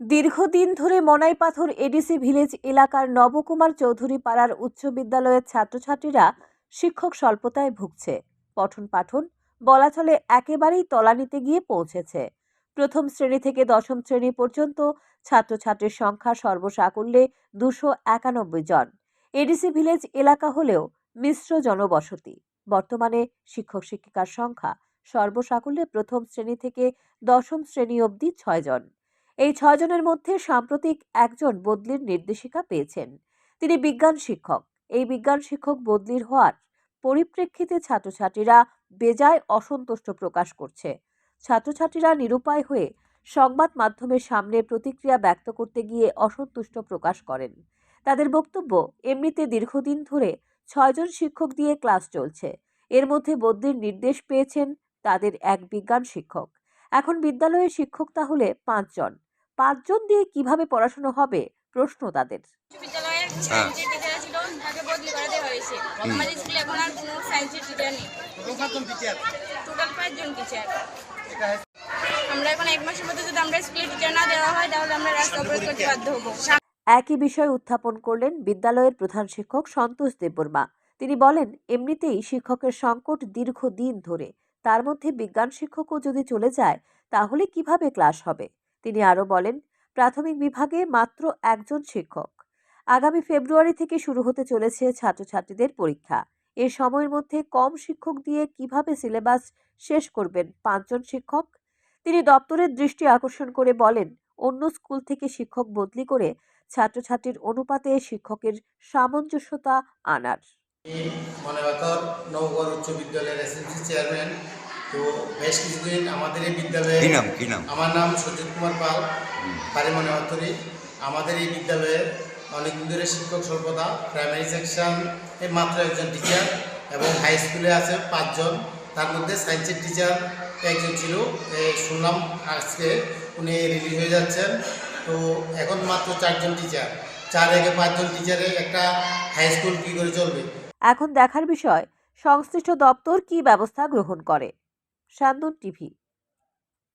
দীর্ঘদিন ধরে মনাই পাথর এডিসি ভিলেজ এলাকার নবকুমার চৌধুরী পাড়ার উচ্চ বিদ্যালয়ের ছাত্রছাত্রীরা শিক্ষক স্বল্পতায় ভুগছে। পঠন পাঠন বলা চলে একেবারেই তলানিতে গিয়ে পৌঁছেছে। প্রথম শ্রেণি থেকে দশম শ্রেণি পর্যন্ত ছাত্রছাত্রীর সংখ্যা সর্বসাকুল্যে দুশো একানব্বই জন। এডিসি ভিলেজ এলাকা হলেও মিশ্র জনবসতি। বর্তমানে শিক্ষক শিক্ষিকার সংখ্যা সর্বসাকুল্যে প্রথম শ্রেণি থেকে দশম শ্রেণি অবধি ছয় জন। এই ছয়জনের মধ্যে সাম্প্রতিক একজন বদলির নির্দেশিকা পেয়েছেন। তিনি বিজ্ঞান শিক্ষক। এই বিজ্ঞান শিক্ষক বদলির হওয়ার পরিপ্রেক্ষিতে ছাত্রছাত্রীরা বেজায় অসন্তুষ্ট প্রকাশ করছে। ছাত্রছাত্রীরা নিরুপায় হয়ে সংবাদ মাধ্যমের সামনে প্রতিক্রিয়া ব্যক্ত করতে গিয়ে অসন্তুষ্ট প্রকাশ করেন। তাদের বক্তব্য, এমনিতে দীর্ঘদিন ধরে ছয়জন শিক্ষক দিয়ে ক্লাস চলছে। এর মধ্যে বদলির নির্দেশ পেয়েছেন তাদের এক বিজ্ঞান শিক্ষক। এখন বিদ্যালয়ের শিক্ষক তাহলে পাঁচজন পাঁচজন দিয়ে কীভাবে পড়াশুনো হবে? প্রশ্ন তাদের। হ্যাঁ। সায়েন্সের টিচার ছিল তাকে বদলি করে দেওয়া হয়েছে। আমাদের স্কুলে এখন আর কোনো সায়েন্সের টিচার নেই। টোটাল পাঁচজন টিচার আমরা এখন এক মাসের মধ্যে যদি আমরা স্কুলে টিচার না দেওয়া হয় তাহলে আমরা রাস্তা অবরোধ করতে বাধ্য হব। একই বিষয় উত্থাপন করলেন বিদ্যালয়ের প্রধান শিক্ষক সন্তোষ দেববর্মা। তিনি বলেন এমনিতেই শিক্ষকের সংকট দীর্ঘ দিন ধরে। তার মধ্যে বিজ্ঞান শিক্ষকও যদি চলে যায় তাহলে কীভাবে ক্লাস হবে? তিনি আরও বলেন, প্রাথমিক বিভাগে মাত্র একজন শিক্ষক। আগামী ফেব্রুয়ারি থেকে শুরু হতে চলেছে ছাত্রছাত্রীদের পরীক্ষা। এ সময়ের মধ্যে কম শিক্ষক দিয়ে কীভাবে সিলেবাস শেষ করবেন পাঁচজন শিক্ষক? তিনি দপ্তরের দৃষ্টি আকর্ষণ করে বলেন, অন্য স্কুল থেকে শিক্ষক বদলি করে ছাত্রছাত্রীর অনুপাতে শিক্ষকের সামঞ্জস্যতা আনার। মনেবাতর নবগড় উচ্চ বিদ্যালয়ের এসএমসি চেয়ারম্যান তো বেশ কিছুদিন আমাদের এই বিদ্যালয়ে কি নাম কি নাম? আমার নাম সজিত কুমার পাল বাড়ি মনেবাতরি আমাদের এই বিদ্যালয়ে অনেকদিন ধরে শিক্ষক স্বল্পতা প্রাইমারি সেকশন এ মাত্র একজন টিচার এবং হাই স্কুলে আছে পাঁচজন। তার মধ্যে সায়েন্সের টিচার একজন ছিল এ শুনলাম আজকে উনি রিলিজ হয়ে যাচ্ছেন। তো এখন মাত্র চারজন টিচার চার থেকে পাঁচজন টিচারে একটা হাই স্কুল কী করে চলবে? এখন দেখার বিষয় সংশ্লিষ্ট দপ্তর কী ব্যবস্থা গ্রহণ করে? সান্দন টিভি